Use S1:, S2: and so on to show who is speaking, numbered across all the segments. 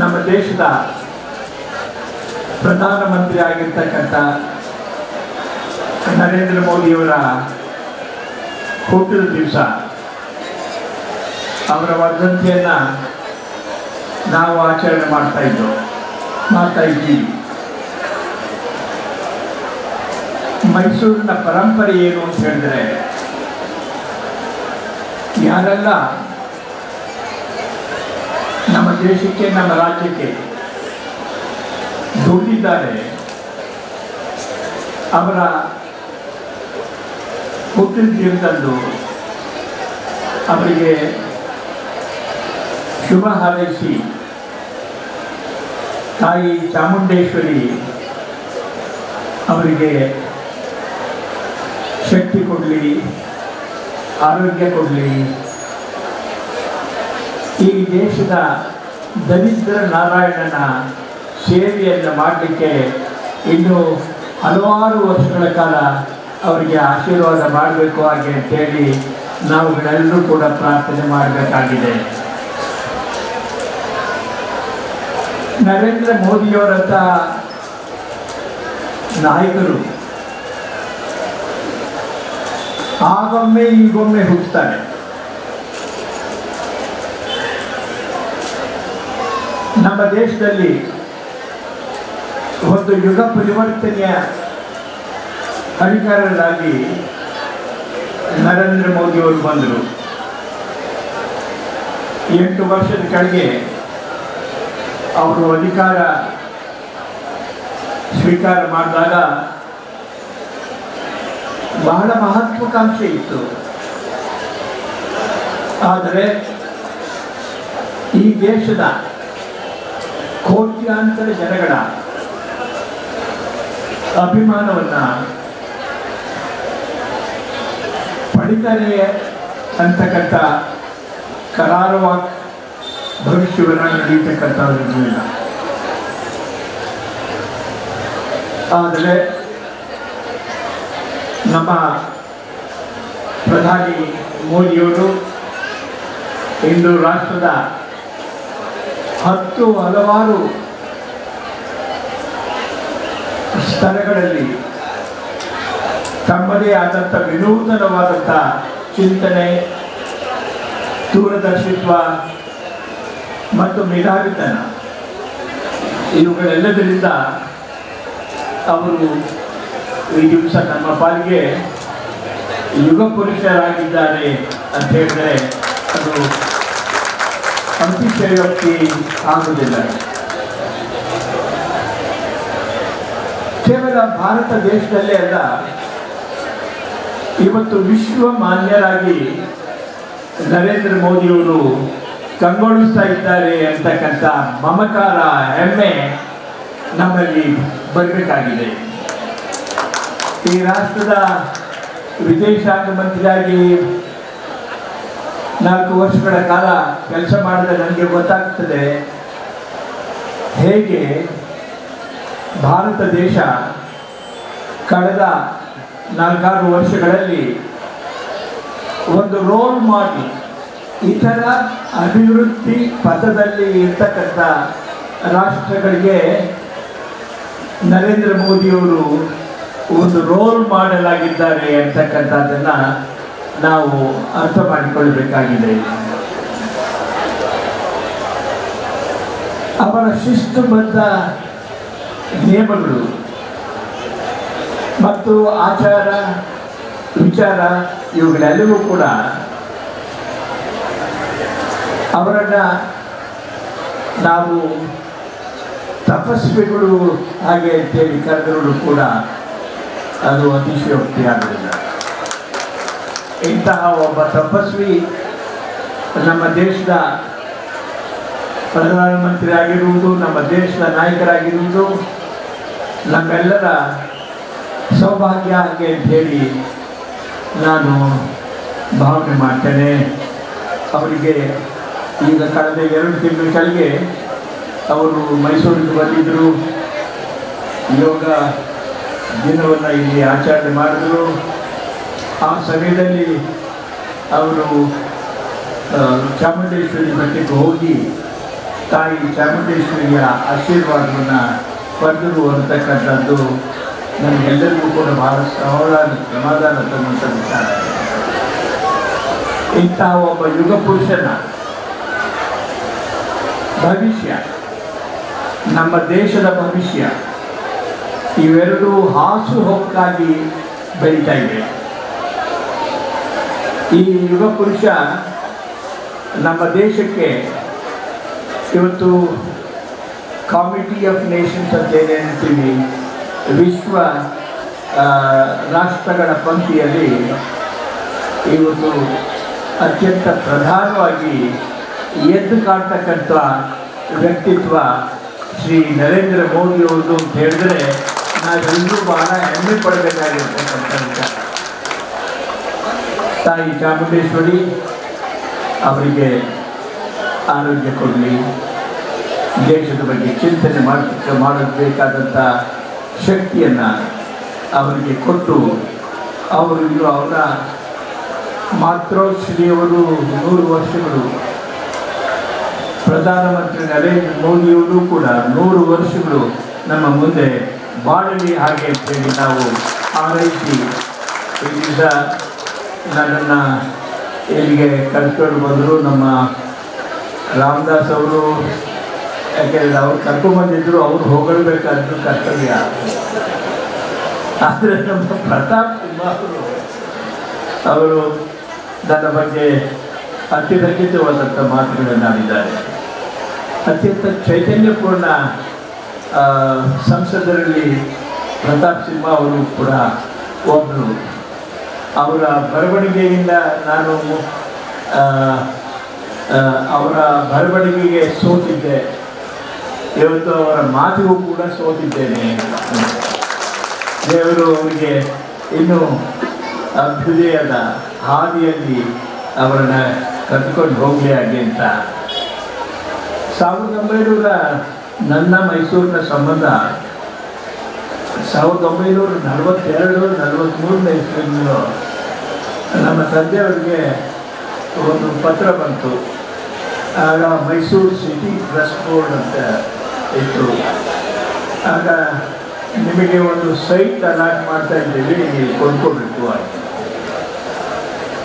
S1: ನಮ್ಮ ದೇಶದ ಪ್ರಧಾನಮಂತ್ರಿ ಆಗಿರ್ತಕ್ಕಂಥ ನರೇಂದ್ರ ಮೋದಿಯವರ ಹುಟ್ಟಿದ ದಿವಸ, ಅವರ ವರ್ಧಂತಿಯನ್ನು ನಾವು ಆಚರಣೆ ಮಾಡ್ತಾ ಇದ್ದೋ, ಮಾಡ್ತಾ ಇದ್ದೀವಿ. ಮೈಸೂರಿನ ಪರಂಪರೆ ಏನು ಅಂತ ಹೇಳಿದ್ರೆ, ಯಾರೆಲ್ಲ ದೇಶಕ್ಕೆ ನಮ್ಮ ರಾಜ್ಯಕ್ಕೆ ದುಡ್ಡಿದ್ದಾರೆ ಅವರ ಹುಟ್ಟಿದ ದಿನದಂದು ಅವರಿಗೆ ಶುಭ ಹಾರೈಸಿ, ತಾಯಿ ಚಾಮುಂಡೇಶ್ವರಿ ಅವರಿಗೆ ಶಕ್ತಿ ಕೊಡಲಿ, ಆರೋಗ್ಯ ಕೊಡಲಿ. ಈ ದೇಶದ ದರಿದ್ರ ನಾರಾಯಣನ ಸೇವೆಯನ್ನು ಮಾಡಲಿಕ್ಕೆ ಇನ್ನು ಹಲವಾರು ವರ್ಷಗಳ ಕಾಲ ಅವರಿಗೆ ಆಶೀರ್ವಾದ ಮಾಡಬೇಕು ಹಾಗೆ ಅಂತೇಳಿ ನಾವುಗಳೆಲ್ಲರೂ ಕೂಡ ಪ್ರಾರ್ಥನೆ ಮಾಡಬೇಕಾಗಿದೆ. ನರೇಂದ್ರ ಮೋದಿಯವರಂಥ ನಾಯಕರು ಆಗೊಮ್ಮೆ ಈಗೊಮ್ಮೆ ಹುಟ್ಟುತ್ತಾರೆ ನಮ್ಮ ದೇಶದಲ್ಲಿ ಒಂದು ಯುಗ ಪರಿವರ್ತನೆಯ ಅಧಿಕಾರರಾಗಿ ನರೇಂದ್ರ ಮೋದಿಯವರು ಬಂದರು. ಎಂಟು ವರ್ಷದ ಕೆಳಗೆ ಅವರು ಅಧಿಕಾರ ಸ್ವೀಕಾರ ಮಾಡಿದಾಗ ಬಹಳ ಮಹತ್ವಾಕಾಂಕ್ಷೆ ಇತ್ತು. ಆದರೆ ಈ ದೇಶದ ಕೋಟ್ಯಾಂತರ ಜನಗಳ ಅಭಿಮಾನವನ್ನ ಪಡಿತಾರೆ ಅಂತಕ್ಕಂಥ ಕರಾರವಾಗಿ ಭವಿಷ್ಯವನ್ನು ನಡೀತಕ್ಕಂಥದ್ದಿಲ್ಲ ಆದರೆ ನಮ್ಮ ಪ್ರಧಾನಿ ಮೋದಿಯವರು ಇಂದು ರಾಷ್ಟ್ರದ ಹತ್ತು ಹಲವಾರು ಸ್ಥಳಗಳಲ್ಲಿ ತಮ್ಮದೇ ಆದಂಥ ವಿನೂತನವಾದಂಥ ಚಿಂತನೆ, ದೂರದರ್ಶಿತ್ವ ಮತ್ತು ಮೇಧಾವಿತನ, ಇವುಗಳೆಲ್ಲದರಿಂದ ಅವರು ಈ ದಿವಸ ನಮ್ಮ ಪಾಲಿಗೆ ಯುಗ ಪುರುಷರಾಗಿದ್ದಾರೆ ಅಂತ ಹೇಳಿದರೆ ಅದು ಅತಿಶಯೋಕ್ತಿ ಆಗುವುದಿಲ್ಲ ಕೇವಲ ಭಾರತ ದೇಶದಲ್ಲೇ ಅಲ್ಲ, ಇವತ್ತು ವಿಶ್ವ ಮಾನ್ಯರಾಗಿ ನರೇಂದ್ರ ಮೋದಿಯವರು ಕಂಗೊಳಿಸ್ತಾ ಇದ್ದಾರೆ ಅಂತಕ್ಕಂಥ ಮಮಕಾರ, ಹೆಮ್ಮೆ ನಮ್ಮಲ್ಲಿ ಬರಬೇಕಾಗಿದೆ. ಈ ರಾಷ್ಟ್ರದ ವಿದೇಶಾಂಗ ಮಂತ್ರಿಯಾಗಿ ನಾಲ್ಕು ವರ್ಷಗಳ ಕಾಲ ಕೆಲಸ ಮಾಡಿದ ನನಗೆ ಗೊತ್ತಾಗ್ತದೆ ಹೇಗೆ ಭಾರತ ದೇಶ ಕಳೆದ ನಾಲ್ಕಾರು ವರ್ಷಗಳಲ್ಲಿ ಒಂದು ರೋಲ್ ಮಾಡಿ ಇತರ ಅಭಿವೃದ್ಧಿ ಪಥದಲ್ಲಿ ಇರ್ತಕ್ಕಂಥ ರಾಷ್ಟ್ರಗಳಿಗೆ ನರೇಂದ್ರ ಮೋದಿಯವರು ಒಂದು ರೋಲ್ ಮಾಡಲಾಗಿದ್ದಾರೆ ಅಂತಕ್ಕಂಥದ್ದನ್ನು ನಾವು ಅರ್ಥ ಮಾಡಿಕೊಳ್ಳಬೇಕಾಗಿದೆ. ಅವರ ಶಿಸ್ತುಬದ್ಧ ನಿಯಮಗಳು ಮತ್ತು ಆಚಾರ, ವಿಚಾರ ಇವುಗಳೆಲ್ಲವೂ ಕೂಡ ಅವರನ್ನು ನಾವು ತಪಸ್ವಿಗಳು ಹಾಗೆ ಅಂತೇಳಿ ಕರೆದರೂ ಕೂಡ ಅದು ಅತಿಶಯೋಕ್ತಿ ಆಗಲಿಲ್ಲ ಇಂತಹ ಒಬ್ಬ ತಪಸ್ವಿ ನಮ್ಮ ದೇಶದ ಪ್ರಧಾನಮಂತ್ರಿ ಆಗಿರುವುದು, ನಮ್ಮ ದೇಶದ ನಾಯಕರಾಗಿರುವುದು, ನಮ್ಮೆಲ್ಲರ ಸೌಭಾಗ್ಯ ಹಾಗೆ ಅಂತ ಹೇಳಿ ನಾನು ಭಾವನೆ ಮಾಡ್ತೇನೆ. ಅವರಿಗೆ ಈಗ ಕಳೆದ ಎರಡು ತಿಂಗಳ ಕೆಳಗೆ ಅವರು ಮೈಸೂರಿಗೆ ಬಂದಿದ್ದರು. ಯೋಗ ದಿನವನ್ನು ಇಲ್ಲಿ ಆಚರಣೆ ಮಾಡಿದ್ರು. ಆ ಸಮಯದಲ್ಲಿ ಅವರು ಚಾಮುಂಡೇಶ್ವರಿ ಮಠಕ್ಕೆ ಹೋಗಿ ತಾಯಿ ಚಾಮುಂಡೇಶ್ವರಿಯ ಆಶೀರ್ವಾದವನ್ನು ಪಡೆದರು ಅಂತಕ್ಕಂಥದ್ದು ನಮಗೆಲ್ಲರಿಗೂ ಕೂಡ ಬಹಳ ಸಮಾಧಾನ ಸಮಾಧಾನ ತಂದಂಥ ವಿಚಾರ. ಇಂತಹ ಒಬ್ಬ ಯುಗ ಪುರುಷನ ಭವಿಷ್ಯ, ನಮ್ಮ ದೇಶದ ಭವಿಷ್ಯ ಇವೆರಡೂ ಹಾಸು ಹೊಕ್ಕಾಗಿ ಬೆಳೀತಾ ಇವೆ ಈ ಯುಗ ಪುರುಷ ನಮ್ಮ ದೇಶಕ್ಕೆ ಇವತ್ತು ಕಾಮಿಟಿ ಆಫ್ ನೇಷನ್ಸ್ ಅಂತ ಏನು ಹೇಳ್ತೀವಿ ವಿಶ್ವ ರಾಷ್ಟ್ರಗಳ ಪಂಕ್ತಿಯಲ್ಲಿ ಇವತ್ತು ಅತ್ಯಂತ ಪ್ರಧಾನವಾಗಿ ಎದ್ದು ಕಾಣ್ತಕ್ಕಂಥ ವ್ಯಕ್ತಿತ್ವ ಶ್ರೀ ನರೇಂದ್ರ ಮೋದಿಯವ್ರದ್ದು ಅಂತ ಹೇಳಿದ್ರೆ ನಾವೆಲ್ಲರೂ ಬಹಳ ಹೆಮ್ಮೆ ಪಡಬೇಕಾಗಿರ್ತಕ್ಕಂಥ ತಾಯಿ ಚಾಮುಂಡೇಶ್ವರಿ ಅವರಿಗೆ ಆರೋಗ್ಯ ಕೊಡಲಿ. ದೇಶದ ಬಗ್ಗೆ ಚಿಂತನೆ ಮಾಡಲಿಕ್ಕೆ ಮಾಡಬೇಕಾದಂಥ ಶಕ್ತಿಯನ್ನು ಅವರಿಗೆ ಕೊಟ್ಟು, ಅವರು ಇನ್ನು ಅವರ ಮಾತೃಶ್ರೀಯವರು ನೂರು ವರ್ಷಗಳು. ಪ್ರಧಾನಮಂತ್ರಿ ನರೇಂದ್ರ ಮೋದಿಯವರು ಕೂಡ ನೂರು ವರ್ಷಗಳು ನಮ್ಮ ಮುಂದೆ ಬಾಳಲಿ ಹಾಗೆ ಅಂತೇಳಿ ನಾವು ಆರೈಸಿ ದಿವಸ ನನ್ನನ್ನು ಇಲ್ಲಿಗೆ ಕರ್ಕೊಂಡು ಬಂದರು ನಮ್ಮ ರಾಮದಾಸ್ ಅವರು. ಯಾಕೆಂದರೆ ಅವ್ರು ಕರ್ಕೊಂಡ್ಬಂದಿದ್ರು ಅವ್ರು ಹೋಗಬೇಕಾದ್ರು ಕರ್ತವ್ಯ. ಆದರೆ ನಮ್ಮ ಪ್ರತಾಪ್ ಕುಮಾರ್ ಅವರು ನನ್ನ ಬಗ್ಗೆ ಅತ್ಯಂತ ಮಾತುಗಳನ್ನು ಆಡಿದ್ದಾರೆ ಅತ್ಯಂತ ಚೈತನ್ಯಪೂರ್ಣ ಸಂಸದರಲ್ಲಿ ಪ್ರತಾಪ್ ಸಿಂಹ ಅವರು ಕೂಡ ಒಬ್ಬರು ಅವರ ಬರವಣಿಗೆಯಿಂದ ನಾನು ಅವರ ಬರವಣಿಗೆಗೆ ಸೋತಿದ್ದೆ. ಇವತ್ತು ಅವರ ಮಾತಿಗೂ ಕೂಡ ಸೋತಿದ್ದೇನೆ. ದೇವರು ಅವರಿಗೆ ಇನ್ನೂ ಅಭ್ಯುದಯದ ಹಾದಿಯಲ್ಲಿ ಅವರನ್ನ ಕರ್ಕೊಂಡು ಹೋಗಲಿ ಹಾಗೆ ಅಂತ. ಸಾವಿರದ ಒಂಬೈನೂರ ನನ್ನ ಮೈಸೂರಿನ ಸಂಬಂಧ ಸಾವಿರದ ಒಂಬೈನೂರ ನಲವತ್ತೆರಡು ನಲವತ್ತ್ಮೂರನೇ ಇಸ್ವಿಯನ್ನು ನಮ್ಮ ತಂದೆಯವರಿಗೆ ಒಂದು ಪತ್ರ ಬಂತು. ಆಗ ಮೈಸೂರು ಸಿಟಿ ಟ್ರಸ್ಟ್ ಬೋರ್ಡ್ ಅಂತ ಇತ್ತು. ಆಗ ನಿಮಗೆ ಒಂದು ಸೈಟ್ ಅಲಾಟ್ ಮಾಡ್ತಾ ಇದ್ದೀವಿ ಕೊಂಡ್ಕೊಬೇಕು ಅಂತ.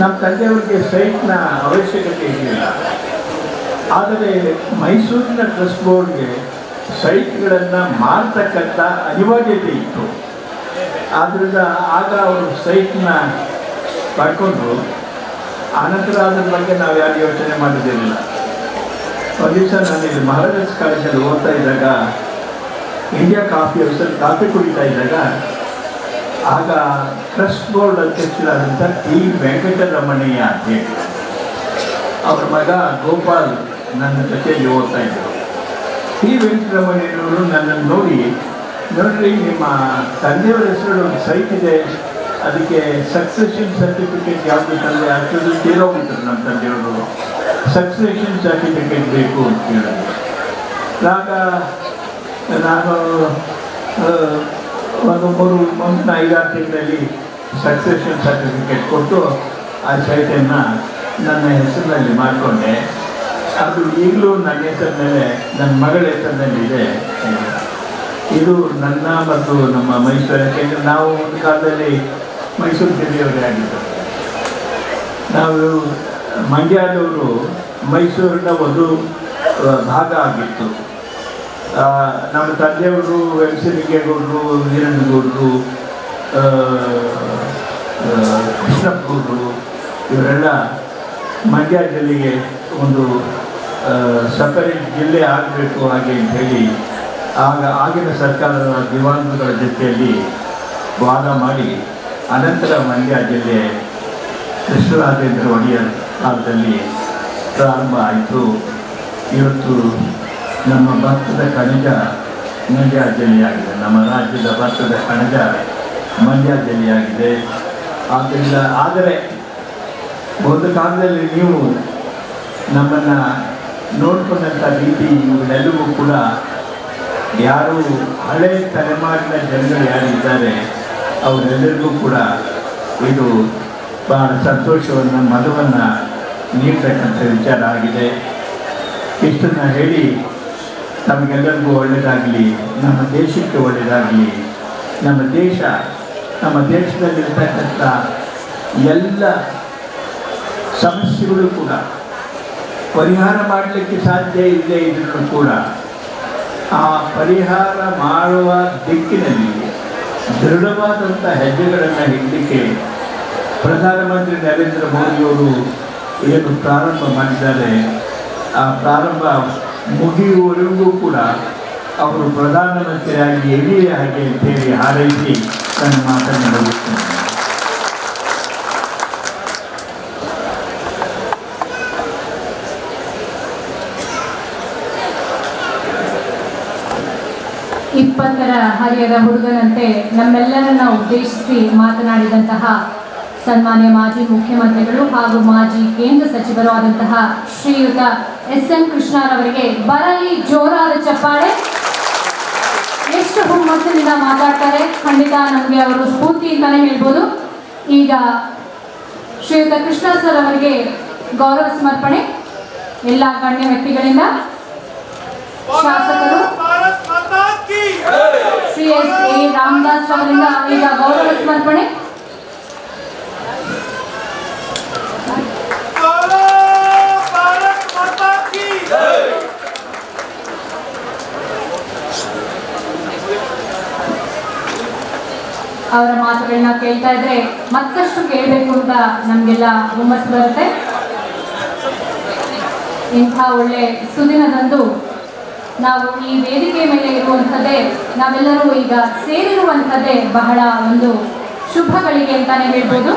S1: ನಮ್ಮ ತಂದೆಯವ್ರಿಗೆ ಸೈಟ್ನ ಅವಶ್ಯಕತೆ ಇರಲಿಲ್ಲ. ಆದರೆ ಮೈಸೂರಿನ ಟ್ರಸ್ಟ್ ಬೋರ್ಡ್ಗೆ ಸೈಟ್ಗಳನ್ನು ಮಾರ್ತಕ್ಕಂಥ ಅನಿವಾರ್ಯತೆ ಇತ್ತು. ಆದ್ದರಿಂದ ಆಗ ಅವರು ಸೈಟ್ನ ಪಡ್ಕೊಂಡ್ರು ಆನಂತರ ಅದ್ರ ಬಗ್ಗೆ ನಾವು ಯಾರು ಯೋಚನೆ ಮಾಡಿದ್ದಿರಲಿಲ್ಲ ಒಂದು ದಿವಸ ನಾನು ಇಲ್ಲಿ ಮಹಾರಾಜಸ್ ಕಾಲೇಜಲ್ಲಿ ಓದ್ತಾ ಇದ್ದಾಗ ಇಂಡಿಯಾ ಕಾಫಿ ಹೌಸಲ್ಲಿ ಕಾಫಿ ಕುಡಿತಾ ಇದ್ದಾಗ, ಆಗ ಟ್ರಸ್ಟ್ ಬೋರ್ಡ್ ಅಧ್ಯಕ್ಷರಾದಂಥ ಟಿ. ವೆಂಕಟರಮಣಯ್ಯ ಅಂತ ಹೇಳಿ, ಅವರ ಮಗ ಗೋಪಾಲ್ ನನ್ನ ಜೊತೆಯಲ್ಲಿ ಓದ್ತಾ ಇದ್ದರು. ಟಿ ವೆಂಕಟರಮಣಯ್ಯನವರು ನನ್ನನ್ನು ನೋಡಿ, ನೋಡ್ರಿ, ನಿಮ್ಮ ತಂದೆಯವರ ಹೆಸರು ಸೈಟ್ ಇದೆ ಅದಕ್ಕೆ ಸಕ್ಸೆಷನ್ ಸರ್ಟಿಫಿಕೇಟ್ ಯಾವುದು ತಂದೆ actually ತೀರೋಗಿದ್ರು ನಮ್ಮ ತಂದೆಯವರು. ಸಕ್ಸೆಷನ್ ಸರ್ಟಿಫಿಕೇಟ್ ಬೇಕು ಅಂತ ಹೇಳಿದ್ರು ಆಗ ನಾನು ಒಂದು ಮೂರು ಮಂತ್ನ ಐದಾರು ತಿಂಗಳಲ್ಲಿ ಸಕ್ಸೆಷನ್ ಸರ್ಟಿಫಿಕೇಟ್ ಕೊಟ್ಟು ಆ ಸೈಟನ್ನು ನನ್ನ ಹೆಸರಿನಲ್ಲಿ ಮಾಡಿಕೊಂಡೆ. ಅದು ಈಗಲೂ ನನ್ನ ಹೆಸರ ಮೇಲೆ, ನನ್ನ ಮಗಳ ಹೆಸರಿನಲ್ಲಿದೆ ಇದು. ನನ್ನ ಮತ್ತು ನಮ್ಮ ಮೈಸೂರು ಯಾಕೆಂದರೆ ನಾವು ಒಂದು ಕಾಲದಲ್ಲಿ ಮೈಸೂರು ಜಿಲ್ಲೆಯವರೇ ಆಗಿದ್ದರು ನಾವು ಮಂಡ್ಯದವರು ಮೈಸೂರಿನ ಒಂದು ಭಾಗ ಆಗಿತ್ತು. ನಮ್ಮ ತಂದೆಯವರು ವೆಂಕಟಲಿಂಗೇಗೌಡರು ವೀರಣ್ಣಗೌಡರು ಕೃಷ್ಣಪ್ಪಗೌಡರು ಇವರೆಲ್ಲ ಮಂಡ್ಯ ಜಿಲ್ಲೆಗೆ ಒಂದು ಸಪರೇಟ್ ಜಿಲ್ಲೆ ಆಗಬೇಕು ಹಾಗೆ ಅಂತ ಹೇಳಿ, ಆಗ ಆಗಿನ ಸರ್ಕಾರದ ದಿವಾನ್ಗಳ ಜೊತೆಯಲ್ಲಿ ವಾದ ಮಾಡಿ, ಅನಂತರ ಮಂಡ್ಯ ಜಿಲ್ಲೆ ಕೃಷ್ಣರಾಜೇಂದ್ರ ಒಡೆಯರ್ ಕಾಲದಲ್ಲಿ ಪ್ರಾರಂಭ ಆಯಿತು. ಇವತ್ತು ನಮ್ಮ ಭತ್ತದ ಕಣಜ ಮಂಡ್ಯ ಜಿಲ್ಲೆಯಾಗಿದೆ. ನಮ್ಮ ರಾಜ್ಯದ ಭತ್ತದ ಕಣಜ ಮಂಡ್ಯ ಜಿಲ್ಲೆಯಾಗಿದೆ. ಆದ್ದರಿಂದ ಆದರೆ ಒಂದು ಕಾಲದಲ್ಲಿ ನೀವು ನಮ್ಮನ್ನು ನೋಡ್ಕೊಂಡಂಥ ರೀತಿ ಇವುಗಳೆಲ್ಲವೂ ಕೂಡ ಯಾರು ಹಳೆ ತಲೆಮಾರಿನ ಜನರು ಯಾರಿದ್ದಾರೆ, ಅವರೆಲ್ಲರಿಗೂ ಕೂಡ ಇದು ಬಹಳ ಸಂತೋಷವನ್ನು, ಮನವನ್ನು ನೀಡ್ತಕ್ಕಂಥ ವಿಚಾರ ಆಗಿದೆ. ಇಷ್ಟನ್ನು ಹೇಳಿ ನಮಗೆಲ್ಲರಿಗೂ ಒಳ್ಳೆಯದಾಗಲಿ ನಮ್ಮ ದೇಶಕ್ಕೆ ಒಳ್ಳೆಯದಾಗಲಿ ನಮ್ಮ ದೇಶ, ನಮ್ಮ ದೇಶದಲ್ಲಿರ್ತಕ್ಕಂಥ ಎಲ್ಲ ಸಮಸ್ಯೆಗಳು ಕೂಡ ಪರಿಹಾರ ಮಾಡಲಿಕ್ಕೆ ಸಾಧ್ಯ ಇಲ್ಲದೆ ಇದ್ರೂ ಕೂಡ ಆ ಪರಿಹಾರ ಮಾಡುವ ದಿಕ್ಕಿನಲ್ಲಿ ದೃಢವಾದಂಥ ಹೆಜ್ಜೆಗಳನ್ನು ಇಡಲಿಕ್ಕೆ ಪ್ರಧಾನಮಂತ್ರಿ ನರೇಂದ್ರ ಮೋದಿಯವರು ಏನು ಪ್ರಾರಂಭ ಮಾಡಿದ್ದಾರೆ. ಆ ಪ್ರಾರಂಭ ಮುಗಿಯುವವರೆಗೂ ಕೂಡ ಅವರು ಪ್ರಧಾನಮಂತ್ರಿಯಾಗಿ ಎಲ್ಲಿಯೇ ಹಾಗೆ ಅಂತೇಳಿ ಹಾರೈಸಿ ನನ್ನ ಮಾತನ್ನು
S2: ಶ್ರೀಮಂತರ ಹರಿಯದ ಹುಡುಗನಂತೆ ನಮ್ಮೆಲ್ಲರನ್ನ ಉದ್ದೇಶಿಸಿ ಮಾತನಾಡಿದಂತಹ ಸನ್ಮಾನ್ಯ ಮಾಜಿ ಮುಖ್ಯಮಂತ್ರಿಗಳು ಹಾಗೂ ಮಾಜಿ ಕೇಂದ್ರ ಸಚಿವರು ಆದಂತಹ ಶ್ರೀಯುತ ಎಸ್ ಎನ್ ಕೃಷ್ಣರವರಿಗೆ ಬರಲಿ ಜೋರಾದ ಚಪ್ಪಾಳೆ. ಎಷ್ಟು ಹುಮ್ಮಸ್ಸಿನಿಂದ ಮಾತಾಡ್ತಾರೆ, ಖಂಡಿತ ನಮಗೆ ಅವರು ಸ್ಫೂರ್ತಿ ಅಂತಾನೆ ಹೇಳ್ಬೋದು. ಈಗ ಶ್ರೀಯುತ ಕೃಷ್ಣ ಸರ್ ಅವರಿಗೆ ಗೌರವ ಸಮರ್ಪಣೆ. ಎಲ್ಲ ಗಣ್ಯ ವ್ಯಕ್ತಿಗಳಿಂದ, ಶಾಸಕರು ಶ್ರೀ ಎಸ್ ಎ ರಾಮದಾಸ್ ಅವರಿಂದ ಈಗ ಗೌರವ ಸಮರ್ಪಣೆ. ಅವರ ಮಾತುಗಳನ್ನ ಕೇಳ್ತಾ ಇದ್ರೆ ಮತ್ತಷ್ಟು ಕೇಳಬೇಕು ಅಂತ ನಮಗೆಲ್ಲ ಹುಮ್ಮಸ್ಸು ಬರುತ್ತೆ. ಇಂಥ ಒಳ್ಳೆ ಸುದಿನದಂದು ನಾವು ಈ ವೇದಿಕೆ ಮೇಲೆ ಇರುವಂಥದ್ದೇ ನಾವೆಲ್ಲರೂ ಈಗ ಸೇರಿರುವಂಥದ್ದೇ ಬಹಳ ಒಂದು ಶುಭಗಳಿಗೆ ಅಂತಾನೆ ಹೇಳ್ಬೋದು.